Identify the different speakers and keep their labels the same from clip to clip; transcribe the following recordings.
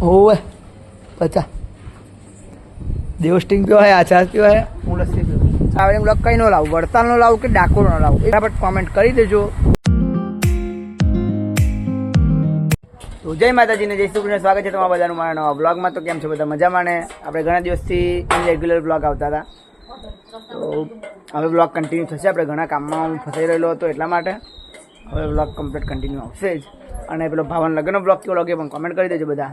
Speaker 1: હોવે પચા દેવ સ્ટિંગ પીવા હે આચાર પીવા હે? હું લસ્સી પીવું. આવે એમ કઈ નો લાવું વડતાલનો લાવું કે ડાકોરનો લાવું? એ બરાબર કોમેન્ટ કરી દેજો. તો જય માતાજીને જય શ્રી કૃષ્ણ. સ્વાગત છે તમારા બધાનું મારા નવા બ્લોગમાં તો કેમ છો બધા મજામાં ને? આપણે ઘણા દિવસથી રેગ્યુલર બ્લોગ આવતા હતા. તો હવે બ્લોગ કન્ટિન્યુ થશે. આપણે ઘણા કામમાં હું ફસાઈ રહેલો હતો એટલા માટે. હવે બ્લોગ કમ્પ્લીટ કન્ટિન્યુ આવશે જ. અને પેલો ભાવન લગ્નનો બ્લોગ કેવો લાગે પણ કોમેન્ટ કરી દેજો બધા.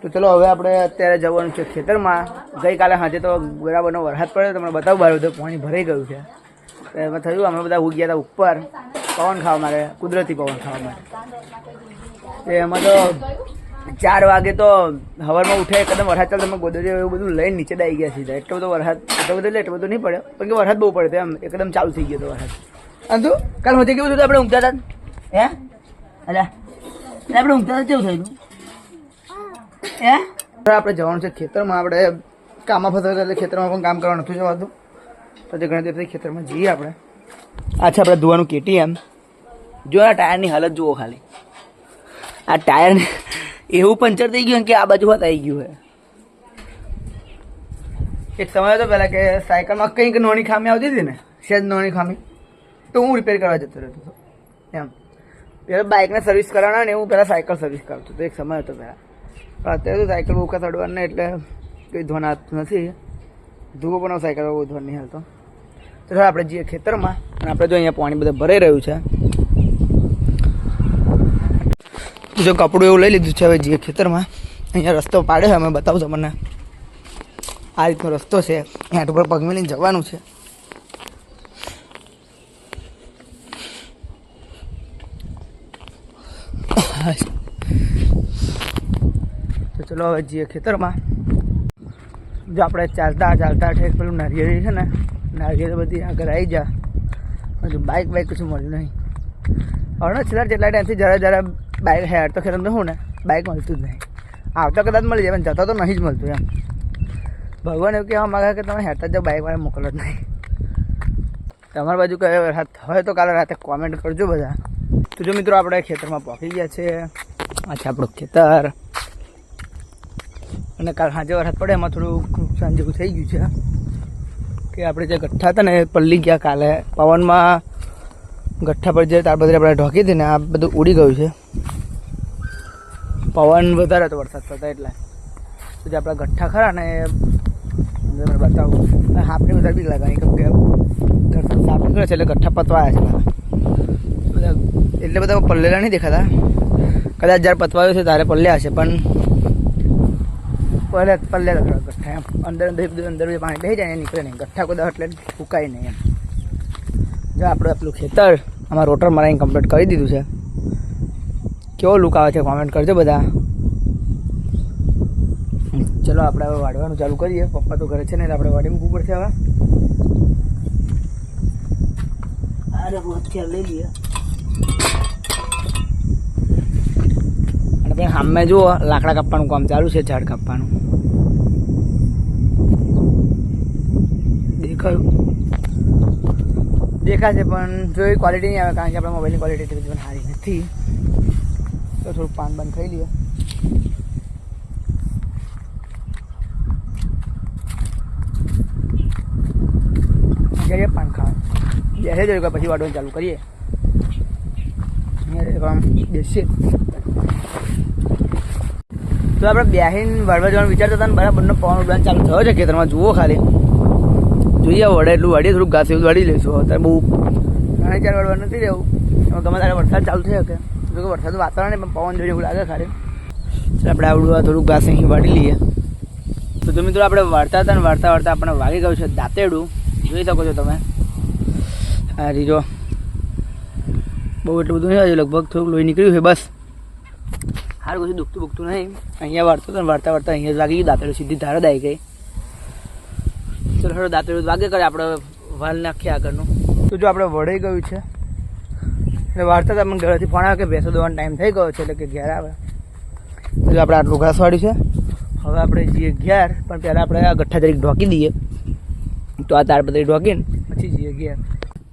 Speaker 1: તો ચલો, હવે આપણે અત્યારે જવાનું છે ખેતરમાં. ગઈકાલે સાંજે તો બરાબરનો વરસાદ પડ્યો, તમને બતાવું બહાર બધું પાણી ભરાઈ ગયું છે. તો એમાં થયું અમે બધા ઉગી હતા ઉપર. પવન ખાવા માટે, કુદરતી પવન ખાવા માટે. એમાં તો ચાર વાગે તો હવારમાં ઉઠે, એકદમ વરસાદ ચાલતો અમે ગોદરી એવું બધું લઈને નીચે દાઈ ગયા સીધા. એટલો બધો વરસાદ, એટલો બધો એટલે એટલો બધો નહીં પડ્યો. પણ કે વરસાદ બહુ પડ્યો એમ, એકદમ ચાલુ થઈ ગયો હતો વરસાદ. અને તું? કાલ હોતે કેવું થયું આપણે ઊંઘતા હતા હે? અલ્યા આપણે ઊંઘતા હતા કેવું થયું હે? આપણે જવાનું છે ખેતરમાં. આપણે કામમાં ફસાતા એટલે ખેતરમાં પણ કામ કરવાનું નથી જવાતું. પછી ઘણા દિવસથી ખેતરમાં જઈએ આપણે. અચ્છા આપણે ધોવાનું કેટીએમ. જો આ ટાયરની હાલત જુઓ ખાલી. આ ટાયર એવું પંચર થઈ ગયું કે આ બાજુ વાત આવી ગયું હે. એક સમય હતો પહેલાં કે સાયકલમાં કંઈક નોની ખામી આવતી હતી ને? સેજ નોની ખામી. તો હું રિપેર કરવા જતો રહેતો હતો. એમ. પહેલાં બાઇકને સર્વિસ કરાવના ને હું પહેલાં સાયકલ સર્વિસ કરતો હતો. એક સમય હતો પહેલાં પણ અત્યારે તો સાયકલ બહુ ચડવાનું ને એટલે કંઈ ધોન આવતું નથી. ધોવો પણ સાયકલ બહુ ધોન નહીં હાલતો. તો આપણે જઈએ ખેતરમાં. અને આપણે જો અહીંયા પાણી બધું ભરાઈ રહ્યું છે. જો કપડું એવું લઈ લીધું છે, હવે જઈએ ખેતરમાં. અહીંયા રસ્તો પાડ્યો છે, અમે બતાવું તમને આ રીતનો રસ્તો છે. હેઠ ઉપર પગ મેલીને જવાનું છે તો ચલો હવે જઈએ ખેતરમાં. જો આપણે ચાલતા ચાલતા ઠેક પેલું નારિયેળી છે ને, નારિયેળ બધી આગળ આવી જા હજુ બાઇક બાઇક કશું મળ્યું નહીં. હવે છેલ્લા જેટલા ટાઈમથી જરા જરા બાઇક હેર તો ખેતર હું ને બાઇક મળતું જ નહીં. આવતા કદાચ મળી જાય, પણ જતા તો નહીં જ મળતું એમ. ભગવાન એવું કહેવા માગે કે તમે હેરતા જાઓ બાઇક વાળા મોકલો જ નહીં. તમારી બાજુ કયો વરસાદ હોય તો કાલે રાતે કોમેન્ટ કરજો બધા. તો જો મિત્રો, આપણે ખેતરમાં પહોંચી ગયા છે આ આપણું ખેતર. અને કાલ સાંજે વરસાદ પડે, એમાં થોડું નુકસાન જેવું થઈ ગયું છે. કે આપણે જે ગઠ્ઠા હતા ને, એ પલ્લી ગયા કાલે. પવનમાં ગઠ્ઠા પર જે તારબદરી આપણે ઢોકી હતી ને, આ બધું ઉડી ગયું છે. પવન વધારે હતો વરસાદ થતા એટલે. તો જે આપણા ગઠ્ઠા ખરા ને, એ તમને બતાવું. હાફને વધારે બી લાગે કેમ કે ગઠ્ઠા સાફ નીકળે છે એટલે ગઠ્ઠા પતવા છે બધા એટલે બધા પલ્લેલા નહીં દેખાતા. કદાચ જ્યારે પતવાયો છે ત્યારે પલ્લ્યા છે પણ પહેલે પલ્લે ગઠ્ઠા એમ. અંદર અંદર અંદર બી પાણી બેસી જાય નીકળે નહીં. ગઠ્ઠા કોઈ એટલે ફૂકાય નહીં એમ. જો આપણે આપણું ખેતર આમાં રોટર મરાઈને કમ્પ્લીટ કરી દીધું છે. કેવો લુક આવે છે કોમેન્ટ કરજો બધા. ચલો આપણે હવે વાડવાનું ચાલુ કરીએ. પપ્પા તો ઘરે છે ને એટલે આપણે વાડી મૂકવું પડશે હવે. અરે લઈ લઈએ. પછી સામે જુઓ, લાકડા કાપવાનું કામ ચાલુ છે, ઝાડ કાપવાનું. દેખાયું. દેખાશે પણ જોઈ ક્વોલિટી નહીં આવે, કારણ કે આપણા મોબાઈલની ક્વોલિટી એટલી બધી સારી નથી. તો થોડું પાન બંધ ખાઈ લઈએ. જઈએ પાન ખાવા બેસે કે પછી વાડવાનું ચાલુ કરીએ. બેસીએ તો આપણે બેહીન વાળવા જવાનું વિચારતા હતા બરાબરનો પવન ઉડવાનું ચાલુ થયો છે ખેતરમાં. જુઓ ખાલી. જોઈએ વડે એટલું વળીએ, થોડુંક ઘાસ એવું વાળી લઈશું. અત્યારે બહુ ઘણા ચાર વળવા નથી રહેવું એમાં ગમે ત્યારે વરસાદ ચાલુ થઈ શકે જો કે વરસાદનું વાતાવરણ પણ પવન જોઈએ એવું લાગે ખાલી. ચાલ આપણે આવડું થોડુંક ઘાસ અહીં વાળી લઈએ. તો જો મિત્રો આપણે વાળતા હતા ને વાળતા વાળતા આપણે વાગી ગયું છે દાંતેડું. જોઈ શકો છો તમે. આ રીજો. બહુ એટલું બધું નહીં લગભગ થોડુંક લોહી નીકળ્યું છે, બસ. સારું કશું દુખતું બુખતું નહીં. અહીંયા વાળતો હતો વાળતા વાળતા અહીંયા જ વાગી ગયું. દાંતડું સીધી ધારો દાઈ ગઈ. ચલો થોડું દાંતડું વાગે કરે આપણે વાલ નાખીએ આગળનું. તો જો આપણે વળાઈ ગયું છે. એટલે વાળતા હતા મને ઘરેથી ફોન આવે કે ભેંસો દોવાનો ટાઈમ થઈ ગયો છે એટલે કે ઘેર આવે. તો આપણે આટલું ઘાસ વાળ્યું છે. હવે આપણે જઈએ ઘેર, પણ પહેલાં આપણે આ ગઠ્ઠા તરીકે ઢોકી દઈએ. તો આ તારપત્રી ઢોકીને પછી જઈએ ઘેર.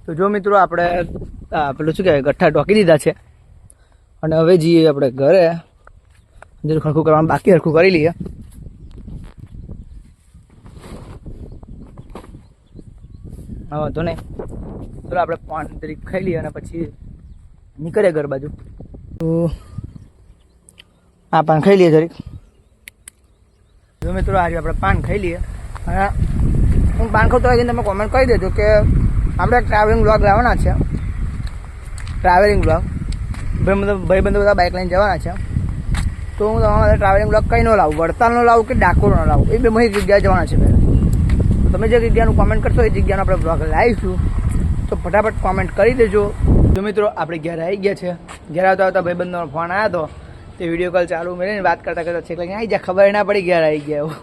Speaker 1: તો જો મિત્રો, આપણે પેલું શું કહેવાય? ગઠ્ઠા ઢોકી દીધા છે. અને હવે જઈએ આપણે ઘરે. જરૂર ખરખું કરવાનું બાકી હરખું કરી લઈએ હા વાંધો નહીં ચલો આપણે પાન તરીકે ખાઈ લઈએ અને પછી નીકળીએ ઘર બાજુ। તો આ પાન ખાઈ લઈએ જરીક। જો મિત્રો, આજે આપણે પાન ખાઈ લઈએ અને હું પાન ખાતો હોય તમે કોમેન્ટ કરી દેજો કે આપણે ટ્રાવેલિંગ બ્લોગ લાવવાના છે. ટ્રાવેલિંગ બ્લોગ ભાઈ, મતલબ ભાઈ બંધ બધા બાઇક લઈને જવાના છે. તો હું તમારા માટે ટ્રાવેલિંગ બ્લોગ કંઈ ન લાવું વડતાલનો લાવું કે ડાકોરનો લાવું? એ બે મહી જગ્યાએ જવાના છે પહેલાં તમે જે જગ્યાનું કોમેન્ટ કરશો, એ જગ્યાનો આપણે બ્લોગ લાવીશું તો ફટાફટ કોમેન્ટ કરી દેજો. જો મિત્રો, આપણે ઘેર આવી ગયા છે. ઘેર આવતા આવતા ભાઈબંધનો ફોન આવ્યો હતો તે વીડિયો કોલ ચાલુ મેળવીને વાત કરતા કરતા છેક લઈને આવી જાય ખબર ના પડી ઘેર આવી ગયા એવું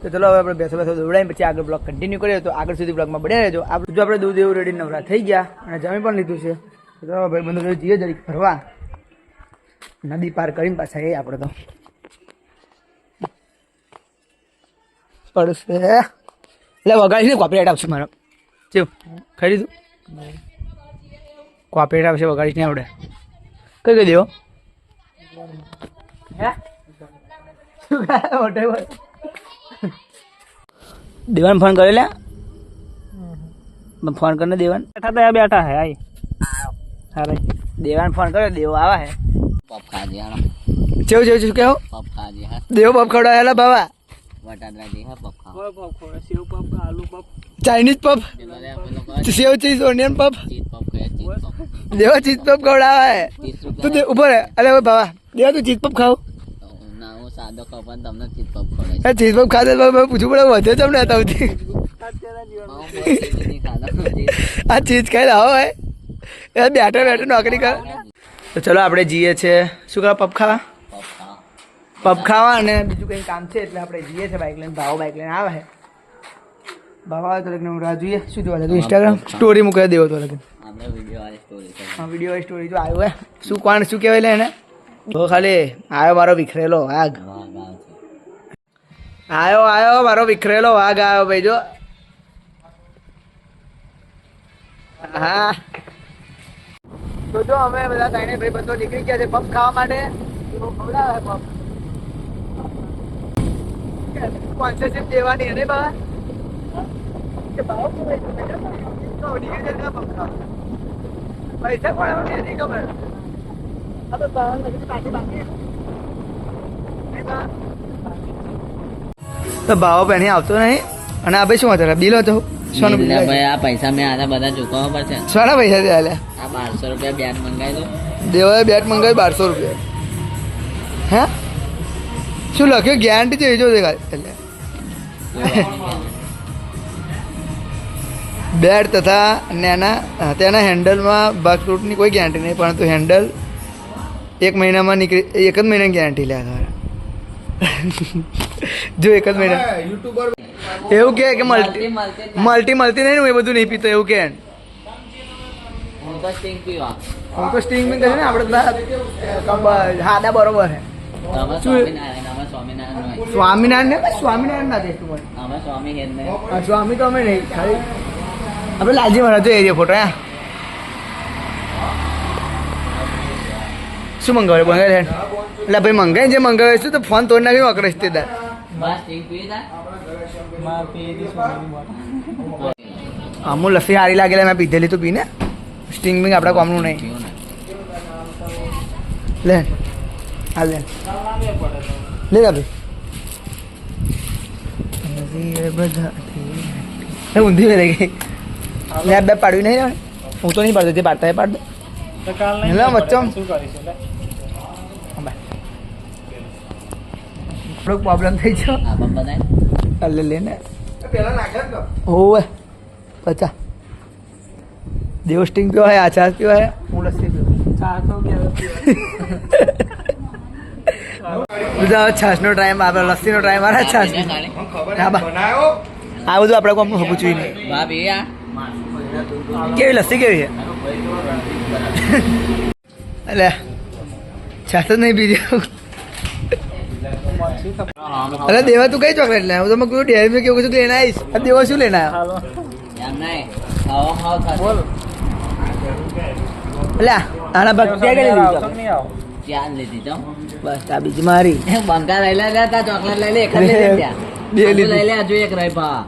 Speaker 1: તો ચલો હવે આપણે બેસો બેસો દોડાઈને પછી આગળ બ્લોગ કન્ટિન્યુ કરીએ. તો આગળ સુધી બ્લોગમાં બન્યા રહેજો. જો આપણે દૂધ એવું રેડી નવરા થઈ ગયા અને જમી પણ લીધું છે. તો ભાઈ બંધુ જઈએ જરીક ફરવા. નદી પાર કરીને પાછા એ આપણે તો. પડશે. એટલે વગાડીને કોપીરાઇટ આવશે મારો. કેવું ખરીદું. લીધું કોપીરાઇટ આવશે વગાડીશ નહીં આવડે. કઈ કઈ દેવો? દેવાન ફોન કરે લે ફોન કરીને દેવાન?
Speaker 2: બેઠા બેઠા હે આઈ.
Speaker 1: અરે દેવાન ફોન કર્યો દેવો આવે હે.
Speaker 3: પપ ખાજે હાલો
Speaker 1: ચેવું ચેવું ચેવું કેવું?
Speaker 3: પપ હા
Speaker 1: દેવો પપ ખવડાવેલા બાબા
Speaker 3: વટાદરા જે પપ ખાવ
Speaker 2: પપ ખોડે સેવ પપ આલુ પપ
Speaker 1: ચાઇનીઝ પપ સેવ ચીઝ ઓનિયન પપ દેવો ચીઝ પપ ખવડાવે. તું દે ઊભો રે અરે બાબા દેવા તું ચીઝ પપ ખાવ.
Speaker 3: ના સાદો ખાવ પણ તમને ચીઝ પપ ખવડાવીશ
Speaker 1: એ ચીઝ પપ ખાધે પૂછવું પડે વધે તમને
Speaker 3: ચીઝ
Speaker 1: આ ચીજ ખાઈ લાવો એ બેઠો બેઠો નોકરી કર. તો ચલો આપણે જઈએ છે. શું કરવા પપ ખાવા?
Speaker 3: પપ ખાવા
Speaker 1: અને બીજું કંઈ કામ છે એટલે આપણે જઈએ છીએ બાઇક લઈને. ભાવ બાઇક લઈને આવે ભાવ આવે તો લગ્ન રાહ જોઈએ. શું જોવા લાગે ઇન્સ્ટાગ્રામ સ્ટોરી મૂકી દેવો તો લગ્ન. હા વીડિયો સ્ટોરી જો આવ્યો હે. શું કોણ શું કહેવાય લે એને? તો ખાલી આવ્યો મારો વિખરેલો વાઘ. આવ્યો આવ્યો મારો વિખરેલો વાઘ. આવ્યો ભાઈ જો. હા. તો જો અમે બધા તાઈને ભાઈ બધો નીકળી ગયા છે પપ ખાવા માટે, તો ખવડાવે દેવાની અને બા? તો. પૈસા કોણ આવે નહીં ખબર. હવે તો ભાવો પહેણી આવતો નહીં. અને આ ભાઈ શું હતા બિલો હતો સોનું બિલ
Speaker 3: ભાઈ આ પૈસા મેં આના બધા ચૂકવવા પડશે.
Speaker 1: સોના પૈસા છે હાલે
Speaker 3: આ બારસો રૂપિયા બેટ મંગાવી દો.
Speaker 1: દેવાએ બેટ મંગાવી બારસો રૂપિયા. હે? શું લખ્યું? ગેરંટી છે જો દેખાય. એટલે. બેટ તથા નેના તેના હેન્ડલમાં ભાગ તૂટની કોઈ ગેરંટી નહીં પરંતુ હેન્ડલ એક મહિનામાં નીકળી એક જ મહિનાની ગેરંટી લે જો એક જ મહિના એવું કે કે મલ્ટી મલ્ટી મળતી નહીં હું એ બધું નહીં પીતો એવું કે.
Speaker 3: હું તો સ્ટિંગ પીવા.
Speaker 1: હું તો સ્ટિંગ બિંગ ને આપણે હા હાદા બરોબર છે.
Speaker 3: સ્વામિનારાયણ
Speaker 1: ને સ્વામિનારાયણ ના દેખતું
Speaker 3: સ્વામી
Speaker 1: તો અમે નહીં ખાલી આપણે લાલજી મહારાજ જો એરિયા ફોટો હા. શું મંગાવે મંગાવે એટલે ભાઈ મંગાવે જે મંગાવે છે તો ફોન તોડી નાખ્યો અકરેશ તે
Speaker 3: તા?
Speaker 2: માં
Speaker 1: અમુલ લસ્સી સારી લાગેલા મેં પીધેલી તું પીને. સ્ટિંગ બિંગ આપણા કોમનું નહીં. લે હા લે. લે જા ભાઈ ઊંધી લઈ ગઈ લે બે પાડવી નહીં હું તો નહીં પાડતો જે પાડતા એ પાડ દે. વચ્ચે.
Speaker 2: શું કરીશું
Speaker 1: થોડોક પ્રોબ્લેમ થઈ ગયો. એટલે લઈને. ઓવે પચા. દેવ સ્ટિંગ પીવો હે આચાર પીવા હે. હું લસ્સી પીવો છાશનો ટાઈમ આપણે લસ્સીનો ટાઈમ આવે છાશ. આ બધું આપણે કોમ પૂછવી નહીં.
Speaker 3: બા
Speaker 1: કેવી લસ્સી કેવી છે? એટલે છાશ જ નહીં પીધી. અરે દેવા તું કઈ ચોકલેટ લે હું તમે કહ્યું ડેરી મેં કેવું છું લઈને આવીશ આ દેવા શું લઈને આવ્યો એટલે આના ભાગ ક્યાં ગયેલી
Speaker 2: કે
Speaker 3: ચાર લીધી તો?
Speaker 1: બસ આ બીજી મારી.
Speaker 3: બંકા લઈ લે તા ચોકલેટ લઈ લે એક લઈ લે ત્યાં.
Speaker 1: બે
Speaker 3: લઈ લે હજુ એક રહી ભા.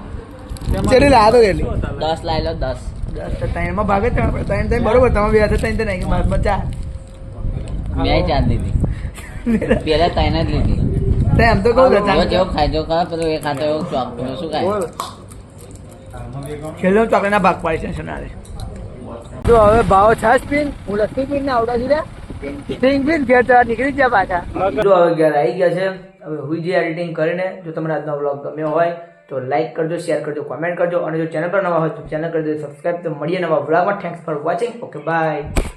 Speaker 1: ચેલી તો કેટલી?
Speaker 3: દસ લઈ લો દસ.
Speaker 1: દસ તો ત્રણમાં ભાગે જ ત્રણ ત્રણ ત્રણ બરોબર તમે બે ત્રણ ત્રણ ગયા મારા
Speaker 3: મેં ચાર લીધી. પેલા ત્રણ જ લીધી.
Speaker 1: એમ તો કહું
Speaker 3: જો જેવો ખાય જો ખા પેલો એ ખાતો એવો ચોક પેલો શું ખાય
Speaker 1: છેલ્લો ચોકડીના ભાગ પાડી છે સોનારે તો હવે ભાવ છાસ પીન હું લસ્સી પીન ને આવડા જીરા સ્ટિંગ પીન ઘેર તો નીકળી ગયા પાછા જો હવે ઘેર આવી ગયા છે હવે હુઈ જે એડિટિંગ કરીને જો તમને આજનો બ્લોગ ગમ્યો હોય તો લાઈક કરજો શેર કરજો કોમેન્ટ કરજો અને જો ચેનલ પર નવા હોય તો ચેનલ કરી દો સબસ્ક્રાઈબ તો મળીએ નવા બ્લોગમાં thanks for watching okay bye